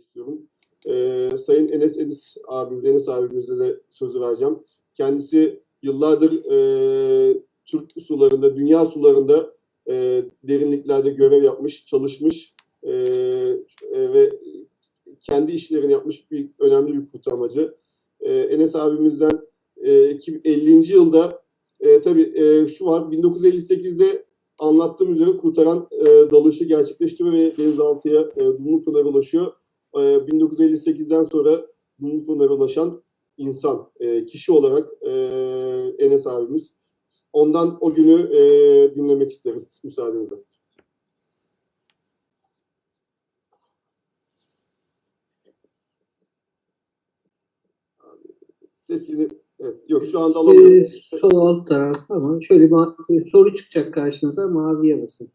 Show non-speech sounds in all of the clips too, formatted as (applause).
istiyorum. Ee, Sayın Enes Enis abim, Enes abimize de sözü vereceğim. Kendisi yıllardır e, Türk sularında, dünya sularında e, derinliklerde görev yapmış, çalışmış e, e, ve kendi işlerini yapmış bir önemli bir kurtarmacı. E, Enes abimizden e, 2050. yılda e, tabii e, şu var, 1958'de anlattığım üzere kurtaran e, dalışı gerçekleştiriyor ve denizaltıya e, Dumlupınar'a ulaşıyor. E, 1958'den sonra Dumlupınar'a ulaşan insan, e, kişi olarak e, Enes abimiz. Ondan o günü e, dinlemek isteriz müsaadenizle. Sesini evet, yok şu anda Ee, alamıyorum. sol alt taraf tamam. Şöyle bir soru çıkacak karşınıza maviye basın.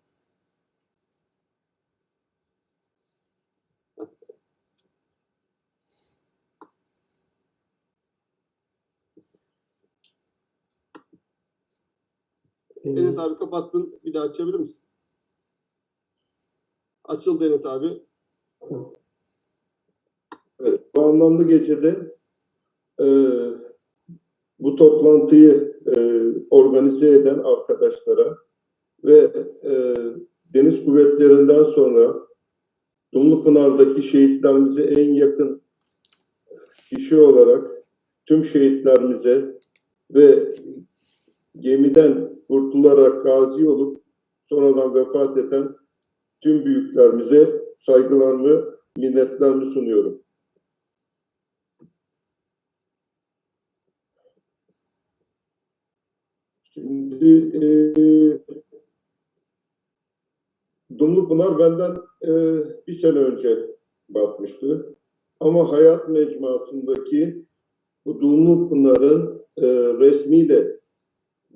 Enes abi kapattın. Bir daha açabilir misin? Açıldı Enes abi. Evet, bu anlamlı gecede e, bu toplantıyı e, organize eden arkadaşlara ve e, Deniz Kuvvetleri'nden sonra Dumlupınar'daki şehitlerimize en yakın kişi olarak tüm şehitlerimize ve gemiden kurtularak gazi olup sonradan vefat eden tüm büyüklerimize saygılarımı, minnetlerimi sunuyorum. Şimdi e, Dumlupınar benden e, bir sene önce batmıştı. Ama hayat mecmuasındaki bu Dumlupınar'ın e, resmi de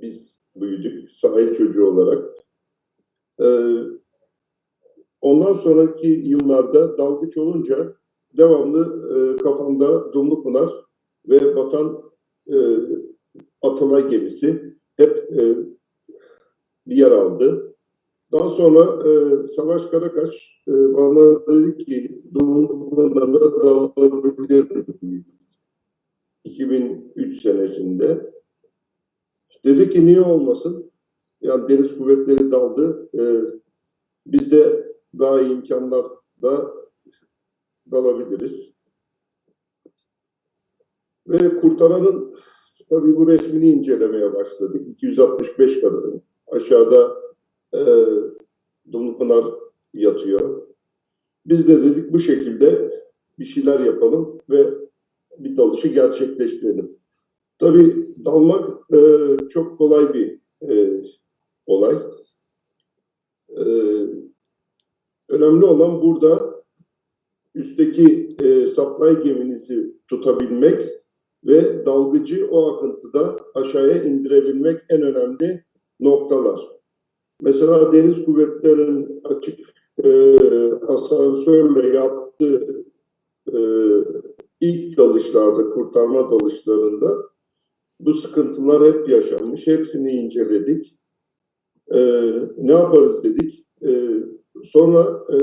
biz büyüdük sahil çocuğu olarak. E, ondan sonraki yıllarda dalgıç olunca devamlı e, kafamda Dumlupınar ve batan e, Atalay gemisi hep e, yer aldı. Daha sonra e, Savaş Karakaş e, bana dedi ki Dumlupınar'a dalabilir miyiz? 2003 senesinde. Dedi ki niye olmasın? Yani Deniz Kuvvetleri daldı. E, biz de daha iyi imkanlarda dalabiliriz. Ve kurtaranın tabii bu resmini incelemeye başladık. 265 kadın. Aşağıda e, Dumlupınar yatıyor. Biz de dedik bu şekilde bir şeyler yapalım ve bir dalışı gerçekleştirelim. Tabii dalmak e, çok kolay bir e, olay. E, önemli olan burada üstteki e, supply geminizi tutabilmek ve dalgıcı o akıntıda aşağıya indirebilmek en önemli noktalar. Mesela Deniz Kuvvetleri'nin açık e, asansörle yaptığı e, ilk dalışlarda, kurtarma dalışlarında bu sıkıntılar hep yaşanmış. Hepsini inceledik. E, ne yaparız dedik. E, sonra e,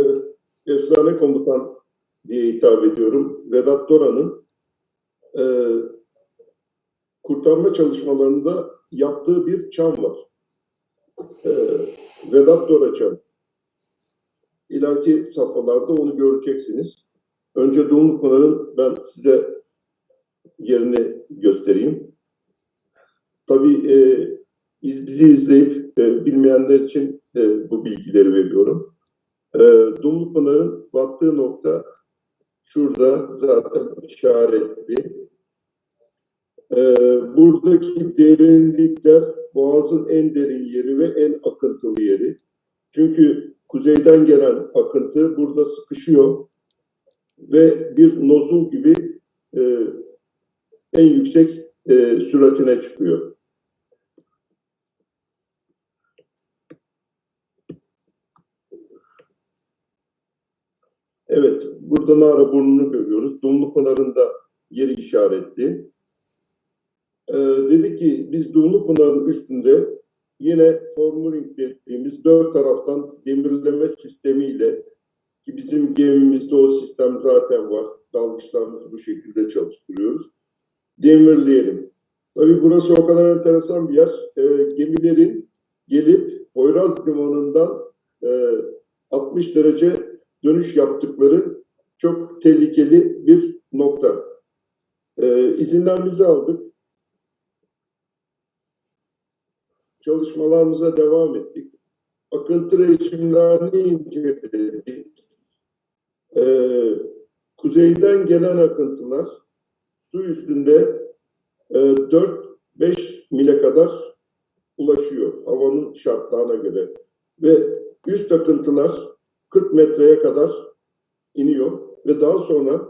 efsane komutan diye hitap ediyorum. Vedat Dora'nın e, kurtarma çalışmalarında yaptığı bir çam var. E, Vedat Dora çam. İleriki safhalarda onu göreceksiniz. Önce Dumlupınar'ın ben size yerini göstereyim. Tabii e, iz- bizi izleyip e, bilmeyenler için e, bu bilgileri veriyorum. E, Dumlupınar'ın battığı nokta şurada zaten işaretli. Ee, buradaki derinlikler Boğaz'ın en derin yeri ve en akıntılı yeri. Çünkü kuzeyden gelen akıntı burada sıkışıyor ve bir nozul gibi e, en yüksek e, süratine çıkıyor. Evet, burada Nara burnunu görüyoruz. Dumlupınar'ın da yeri işaretli. Ee, dedi ki biz Dumlupınar'ın üstünde yine formuring dediğimiz dört taraftan demirleme sistemiyle ki bizim gemimizde o sistem zaten var. Dalgıçlarımızı bu şekilde çalıştırıyoruz. Demirleyelim. Tabii burası o kadar enteresan bir yer. E, gemilerin gelip Poyraz Limanı'ndan e, 60 derece dönüş yaptıkları çok tehlikeli bir nokta. E, izinlerimizi aldık. Çalışmalarımıza devam ettik. Akıntı rejimlerini inceledik. E, kuzeyden gelen akıntılar su üstünde e, 4-5 mile kadar ulaşıyor havanın şartlarına göre. Ve üst akıntılar 40 metreye kadar iniyor ve daha sonra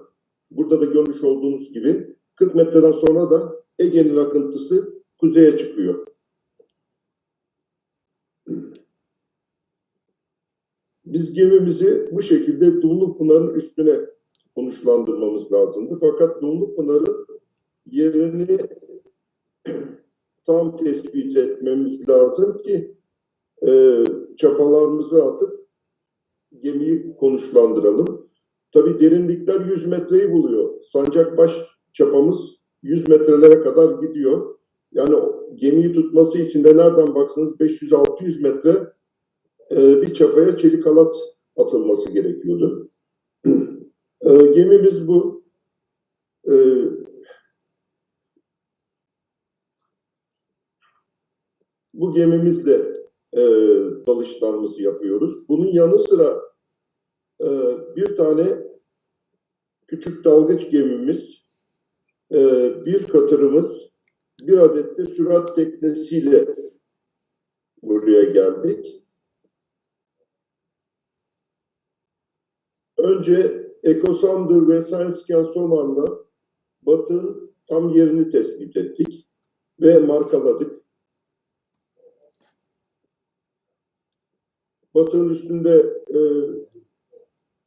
burada da görmüş olduğunuz gibi 40 metreden sonra da Ege'nin akıntısı kuzeye çıkıyor. Biz gemimizi bu şekilde Dumlupınar'ın üstüne konuşlandırmamız lazımdı. Fakat Dumlupınar'ın yerini tam tespit etmemiz lazım ki e, çapalarımızı atıp gemiyi konuşlandıralım. Tabii derinlikler 100 metreyi buluyor. Sancakbaş çapamız 100 metrelere kadar gidiyor. Yani gemiyi tutması için de nereden baksanız 500-600 metre e, bir çapaya çelik halat atılması gerekiyordu. (clears throat) E, gemimiz bu. E, bu gemimizle e, dalışlarımızı yapıyoruz. Bunun yanı sıra e, bir tane küçük dalgıç gemimiz, e, bir katırımız, bir adet de sürat teknesiyle buraya geldik. Önce Ecosander ve ScienceScan sonarla Batı'nın tam yerini tespit ettik ve markaladık. Batı'nın üstünde e,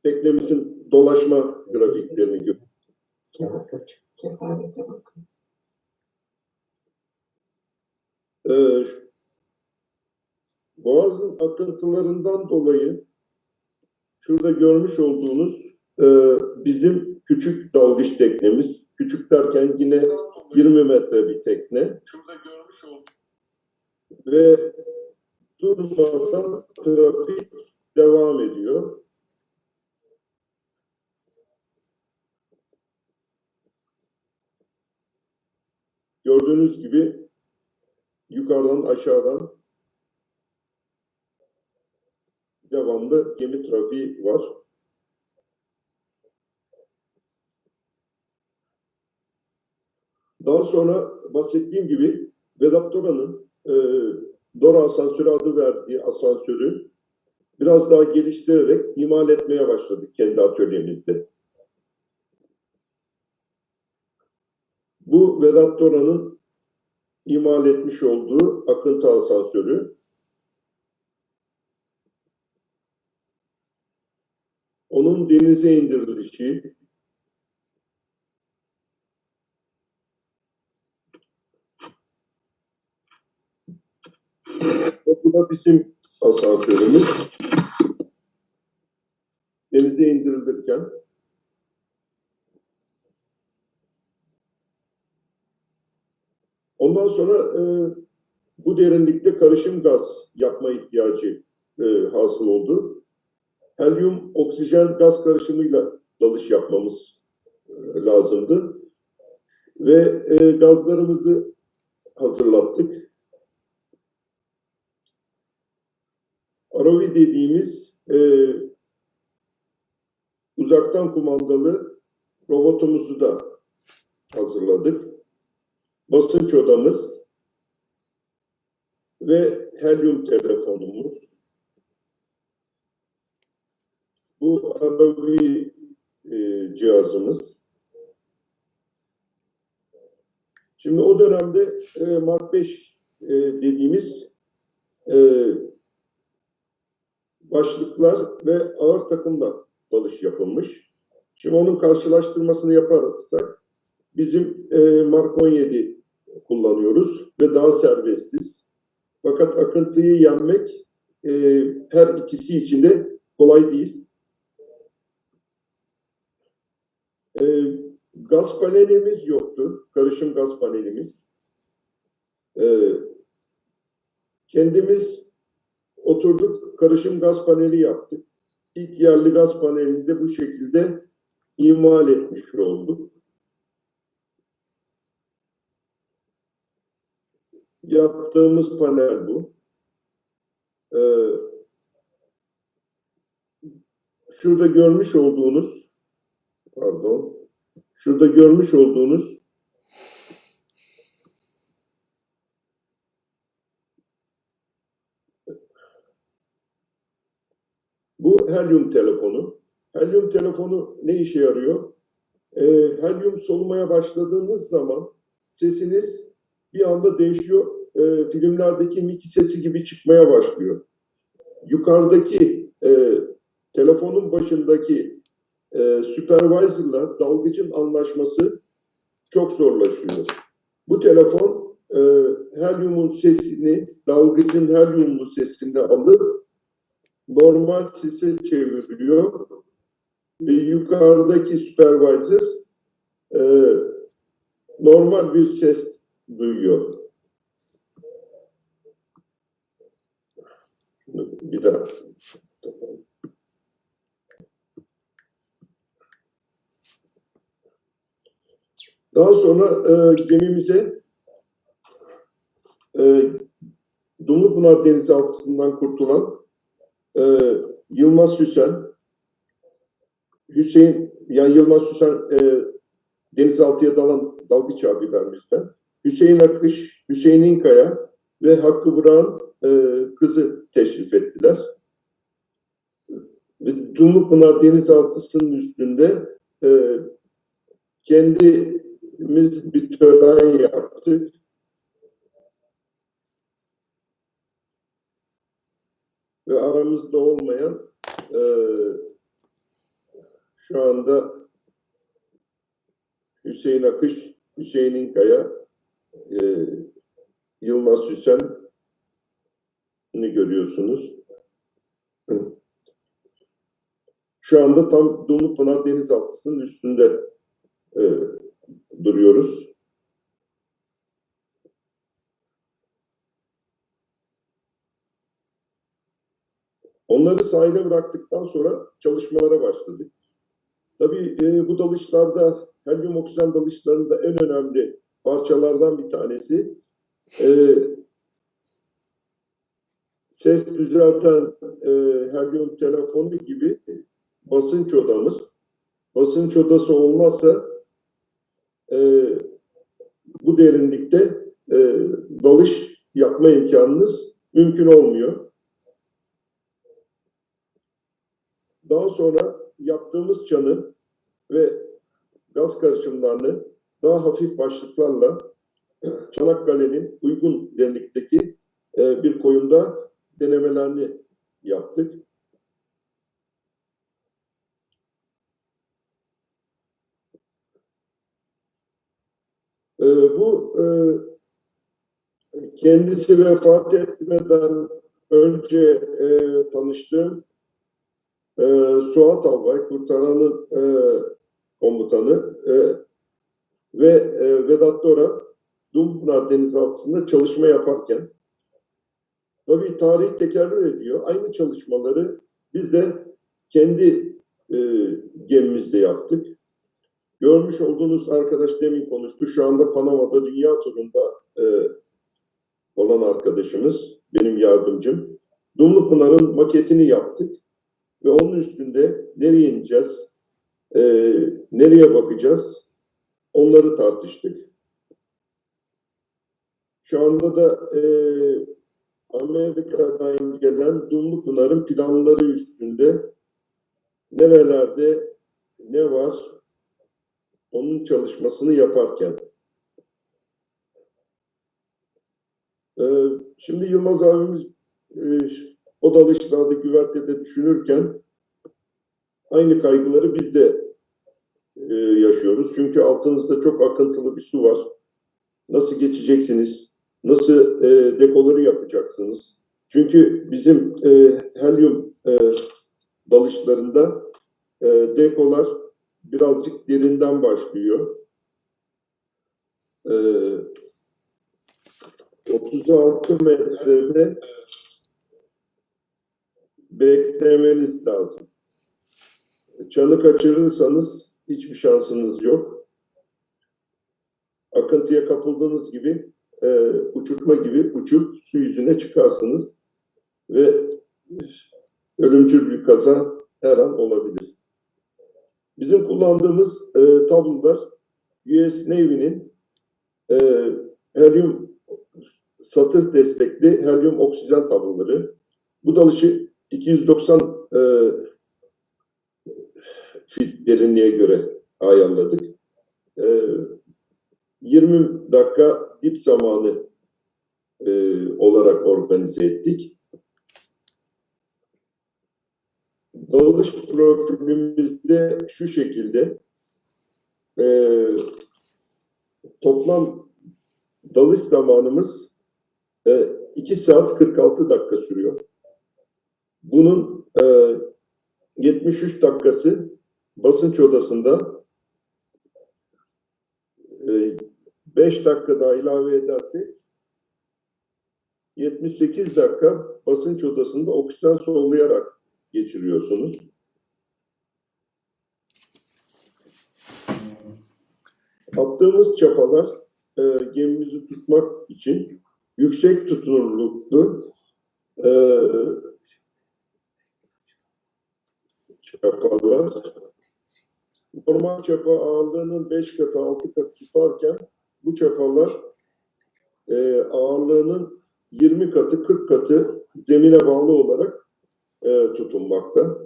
teknemizin dolaşma grafiklerini görüyoruz. Ee, Boğaz'ın akıntılarından dolayı şurada görmüş olduğunuz e, bizim küçük dalgıç teknemiz. Küçük derken yine 20 metre bir tekne. Şurada görmüş olduğunuz ve durmadan trafik devam ediyor. Gördüğünüz gibi yukarıdan aşağıdan devamlı gemi trafiği var. Daha sonra bahsettiğim gibi Vedat Dora'nın e, Dora asansörü adı verdiği asansörü biraz daha geliştirerek imal etmeye başladık kendi atölyemizde. Bu Vedat Dora'nın imal etmiş olduğu akıntı asansörü. Onun denize indirilişi, bu da bizim asansörümüz. Denize indirilirken Ondan sonra e, bu derinlikte karışım gaz yapma ihtiyacı e, hasıl oldu. Helyum oksijen gaz karışımıyla dalış yapmamız e, lazımdı. Ve e, gazlarımızı hazırlattık. Aravi dediğimiz e, uzaktan kumandalı robotumuzu da hazırladık basınç odamız ve helyum telefonumuz. Bu arabi e, cihazımız. Şimdi o dönemde e, Mark 5 e, dediğimiz e, başlıklar ve ağır takımla dalış yapılmış. Şimdi onun karşılaştırmasını yaparsak bizim e, Mark 17 kullanıyoruz ve daha serbestiz. Fakat akıntıyı yenmek e, her ikisi için de kolay değil. e, gaz panelimiz yoktu. Karışım gaz panelimiz. E, kendimiz oturduk, karışım gaz paneli yaptık. İlk yerli gaz panelini de bu şekilde imal etmiş olduk. Yaptığımız panel bu. Ee, şurada görmüş olduğunuz pardon şurada görmüş olduğunuz bu helyum telefonu. Helyum telefonu ne işe yarıyor? Ee, helyum solumaya başladığınız zaman sesiniz bir anda değişiyor. Ee, filmlerdeki Mickey sesi gibi çıkmaya başlıyor. Yukarıdaki e, telefonun başındaki e, supervisor'la dalgıcın anlaşması çok zorlaşıyor. Bu telefon e, helyumun sesini, dalgıcın helyumlu sesini alıp normal sese çeviriyor ve yukarıdaki supervisor e, normal bir ses duyuyor. Şunu Bir daha. Daha sonra e, gemimize e, Dumlupınar denizaltısından kurtulan e, Yılmaz Süsen, Hüseyin, yani Yılmaz Süsen e, denizaltıya dalan dalgıç abilerimizden, Hüseyin Akış, Hüseyin İnkaya ve Hakkı Burak'ın e, kızı teşrif ettiler. Ve Dumlupınar denizaltısının üstünde e, kendimiz bir tören yaptık. Ve aramızda olmayan e, şu anda Hüseyin Akış, Hüseyin İnkaya, e, Yılmaz Hüsen'i görüyorsunuz. Şu anda tam Dumlupınar denizaltısının üstünde e, duruyoruz. Onları sahile bıraktıktan sonra çalışmalara başladık. Tabii e, bu dalışlarda, helyum oksijen dalışlarında en önemli parçalardan bir tanesi e, ses düzelten e, helyum telefonu gibi basınç odamız. Basınç odası olmazsa e, bu derinlikte e, dalış yapma imkanınız mümkün olmuyor. Daha sonra yaptığımız çanı ve gaz karışımlarını daha hafif başlıklarla (clears throat) Çanakkale'nin uygun derinlikteki e, bir koyunda denemelerini yaptık. E, bu e, kendisi vefat etmeden önce e, tanıştığım e, Suat Albay, kurtaranın e, komutanı e, ve e, Vedat Dora Dumlupınar denizaltısında çalışma yaparken tabii tarih tekerrür ediyor. Aynı çalışmaları biz de kendi e, gemimizde yaptık. Görmüş olduğunuz arkadaş demin konuştu. Şu anda Panama'da dünya turunda e, olan arkadaşımız, benim yardımcım. Dumlupınar'ın maketini yaptık ve onun üstünde nereye ineceğiz, e, nereye bakacağız onları tartıştık. Şu anda da e, Amerika'dan gelen Dumlupınar'ın planları üstünde nerelerde ne var onun çalışmasını yaparken. E, şimdi Yılmaz abimiz e, o dalışlarda güvertede düşünürken aynı kaygıları biz de e, yaşıyoruz. Çünkü altınızda çok akıntılı bir su var. Nasıl geçeceksiniz? Nasıl e, dekoları yapacaksınız? Çünkü bizim e, helyum e, dalışlarında e, dekolar birazcık derinden başlıyor. Ee, 36 metrede beklemeniz lazım. Çanı kaçırırsanız hiçbir şansınız yok. Akıntıya kapıldığınız gibi e, uçurtma gibi uçup su yüzüne çıkarsınız ve ölümcül bir kaza her an olabilir. Bizim kullandığımız e, tablolar US Navy'nin e, helyum satır destekli helyum oksijen tabloları. Bu dalışı 290 e, fit derinliğe göre ayarladık. E, 20 dakika dip zamanı e, olarak organize ettik. Dalış profilimizde şu şekilde e, toplam dalış zamanımız e, 2 saat 46 dakika sürüyor. Bunun e, 73 dakikası basınç odasında e, 5 dakika daha ilave edersek 78 dakika basınç odasında oksijen soluyarak geçiriyorsunuz. Attığımız çapalar e, gemimizi tutmak için yüksek tutunurluklu e, çapalar. Normal çapa ağırlığının 5 katı 6 katı tutarken bu çapalar e, ağırlığının 20 katı 40 katı zemine bağlı olarak e, tutunmakta.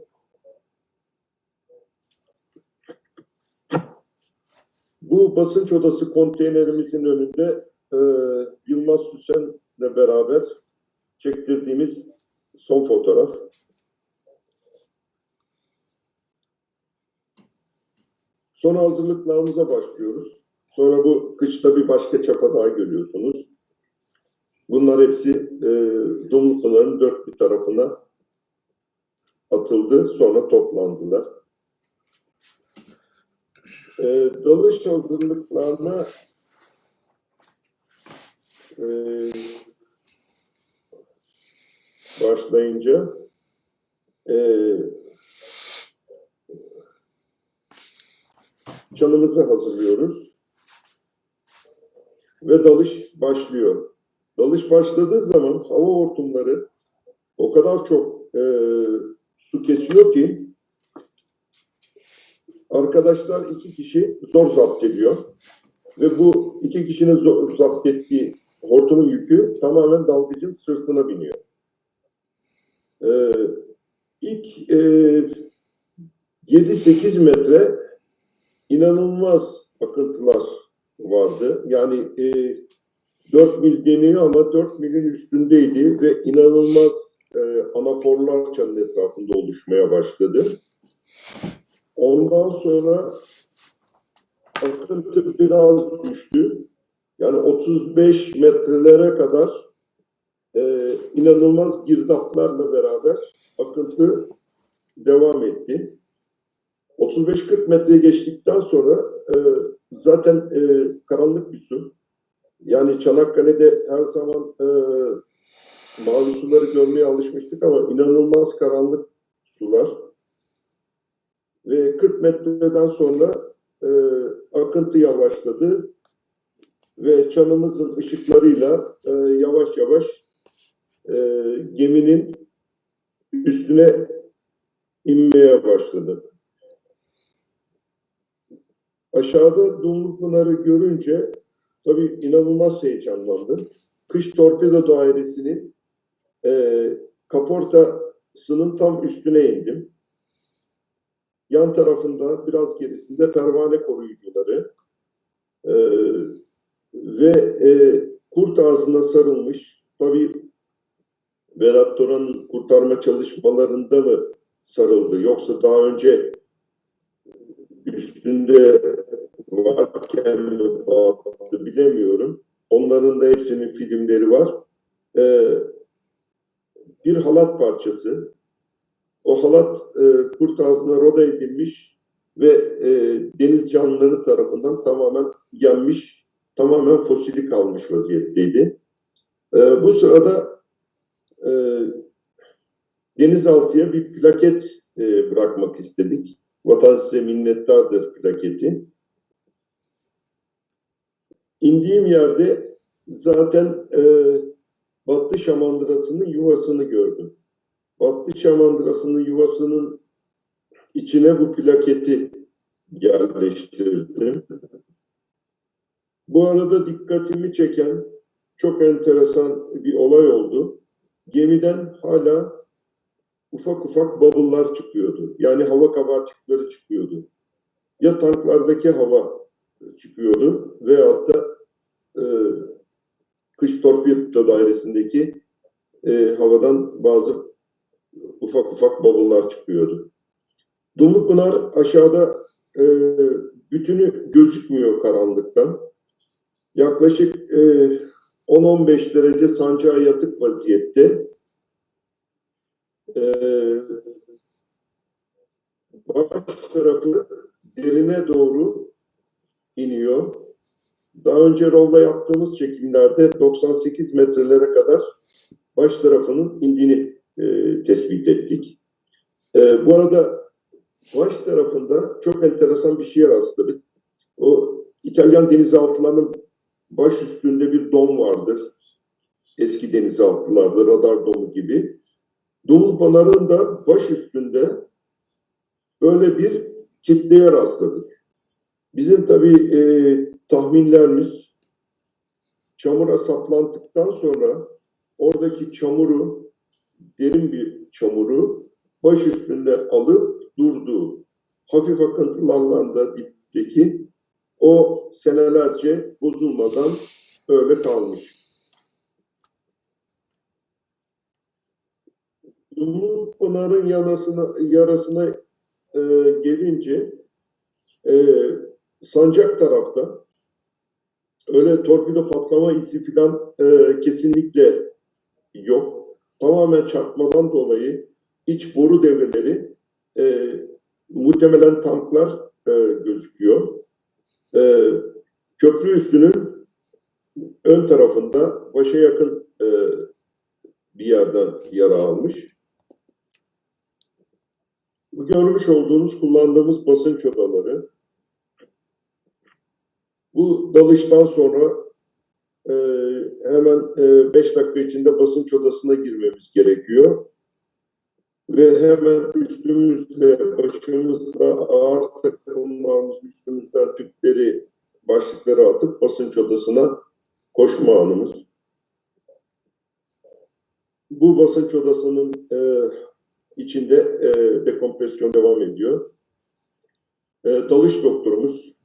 Bu basınç odası konteynerimizin önünde e, Yılmaz Süsen'le beraber çektirdiğimiz son fotoğraf. Son hazırlıklarımıza başlıyoruz. Sonra bu kışta bir başka çapa daha görüyorsunuz. Bunlar hepsi e, Dumlupınar'ın dört bir tarafına atıldı, sonra toplandılar. E, dalış hazırlıklarına e, başlayınca e, canımızı hazırlıyoruz ve dalış başlıyor. Dalış başladığı zaman hava hortumları o kadar çok e, su kesiyor ki arkadaşlar iki kişi zor zapt ediyor. Ve bu iki kişinin zor zapt ettiği hortumun yükü tamamen dalgıcın sırtına biniyor. Ee, ilk e, 7-8 metre inanılmaz akıntılar vardı. Yani e, 4 mil deniyor ama 4 milin üstündeydi ve inanılmaz e, anaforlar çanın etrafında oluşmaya başladı. Ondan sonra akıntı biraz düştü. Yani 35 metrelere kadar e, inanılmaz girdaplarla beraber akıntı devam etti. 35-40 metre geçtikten sonra e, zaten e, karanlık bir su. Yani Çanakkale'de her zaman e, mavi suları görmeye alışmıştık ama inanılmaz karanlık sular. Ve 40 metreden sonra e, akıntı yavaşladı ve çanımızın ışıklarıyla e, yavaş yavaş e, geminin üstüne inmeye başladı. Aşağıda Dumlupınar'ı görünce tabii inanılmaz heyecanlandım. Kış torpido dairesinin e, kaportasının tam üstüne indim. Yan tarafında biraz gerisinde pervane koruyucuları e, ve e, kurt ağzına sarılmış tabii Vedat Duran'ın kurtarma çalışmalarında mı sarıldı yoksa daha önce üstünde varken mi battı bilemiyorum. Onların da hepsinin filmleri var. Ee, bir halat parçası. O halat e, kurt ağzına roda edilmiş ve e, deniz canlıları tarafından tamamen yenmiş, tamamen fosili kalmış vaziyetteydi. E, bu sırada e, denizaltıya bir plaket e, bırakmak istedik. Vatan size minnettardır plaketi. İndiğim yerde zaten e, Battı Şamandırası'nın yuvasını gördüm. Battı Şamandırası'nın yuvasının içine bu plaketi yerleştirdim. Bu arada dikkatimi çeken çok enteresan bir olay oldu. Gemiden hala ufak ufak bubble'lar çıkıyordu. Yani hava kabarcıkları çıkıyordu. Ya tanklardaki hava çıkıyordu veyahut da e, kış torpido dairesindeki e, havadan bazı ufak ufak bubble'lar çıkıyordu. Dumlupınar aşağıda e, bütünü gözükmüyor karanlıktan. Yaklaşık e, 10-15 derece sancağa yatık vaziyette. E, baş tarafı derine doğru iniyor. Daha önce rolda yaptığımız çekimlerde 98 metrelere kadar baş tarafının indiğini e, tespit ettik. E, bu arada baş tarafında çok enteresan bir şeye rastladık. O İtalyan denizaltılarının baş üstünde bir dom vardır. Eski denizaltılarda radar domu gibi. Dumlupınar'ın da baş üstünde böyle bir kitleye rastladık. Bizim tabii e, tahminlerimiz çamura saplandıktan sonra oradaki çamuru, derin bir çamuru baş üstünde alıp durduğu, hafif akıntılarla da dipteki o senelerce bozulmadan öyle kalmış. Pınar'ın yanasına, yarasına e, gelince e, sancak tarafta öyle torpido patlama izi falan e, kesinlikle yok. Tamamen çarpmadan dolayı iç boru devreleri e, muhtemelen tanklar e, gözüküyor. E, köprü üstünün ön tarafında başa yakın e, bir yerden yara almış. Görmüş olduğunuz kullandığımız basınç odaları. Bu dalıştan sonra e, hemen 5 dakika içinde basınç odasına girmemiz gerekiyor. Ve hemen üstümüzle, başımızla ağır takımlarımız üstümüzden tüpleri, başlıkları atıp basınç odasına koşma anımız. Bu basınç odasının e, içinde e, dekompresyon devam ediyor. E, dalış doktorumuz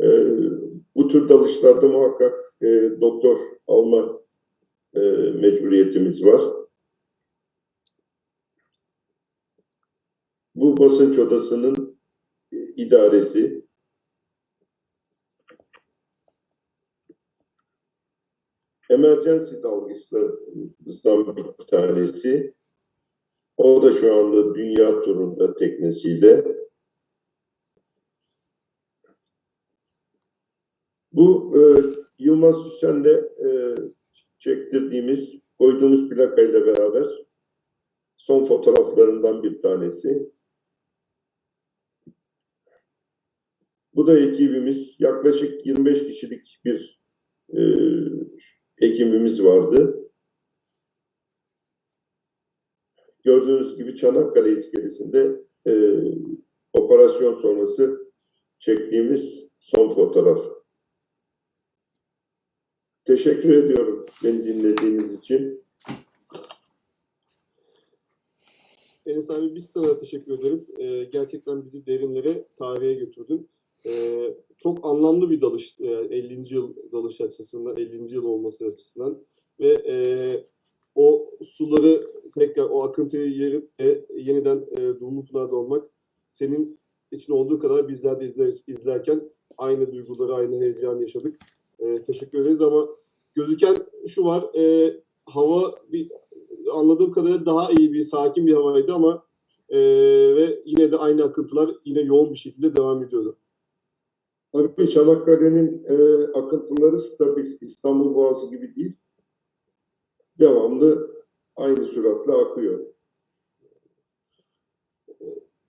e, bu tür dalışlarda muhakkak e, doktor alma e, mecburiyetimiz var. Bu basınç odasının e, idaresi emergency dalgıçlarımızdan bir tanesi. O da şu anda dünya turunda teknesiyle. Bu e, Yılmaz Süsen'le e, çektirdiğimiz, koyduğumuz plakayla beraber son fotoğraflarından bir tanesi. Bu da ekibimiz. Yaklaşık 25 kişilik bir e, ekibimiz vardı. Gördüğünüz gibi Çanakkale iskelesinde e, operasyon sonrası çektiğimiz son fotoğraf. Teşekkür ediyorum beni dinlediğiniz için. Enes abi biz sana teşekkür ederiz. Ee, gerçekten bizi derinlere, tarihe götürdün. Ee, çok anlamlı bir dalış, e, 50. yıl dalış açısından, 50. yıl olması açısından. Ve e, o suları tekrar, o akıntıyı yerip e, yeniden e, Dumlupınar'da olmak senin için olduğu kadar bizler de izler, izlerken aynı duyguları, aynı heyecanı yaşadık. E, teşekkür ederiz ama gözüken şu var, e, hava bir, anladığım kadarıyla daha iyi bir, sakin bir havaydı ama Ee, ve yine de aynı akıntılar yine yoğun bir şekilde devam ediyordu. Tabii Çanakkale'nin e, akıntıları stabil. İstanbul Boğazı gibi değil. Devamlı aynı süratle akıyor.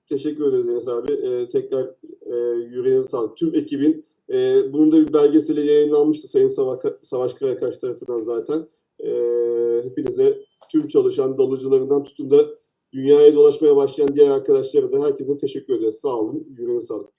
Teşekkür ederiz Enes abi. Ee, tekrar e, yüreğine sağlık. Tüm ekibin e, bunun da bir belgeseli yayınlanmıştı Sayın Savaş, Savaş Karakaş tarafından zaten. E, hepinize tüm çalışan dalıcılarından tutun da dünyaya dolaşmaya başlayan diğer arkadaşlara da herkese teşekkür ederiz. Sağ olun. Yüreğine sağlık.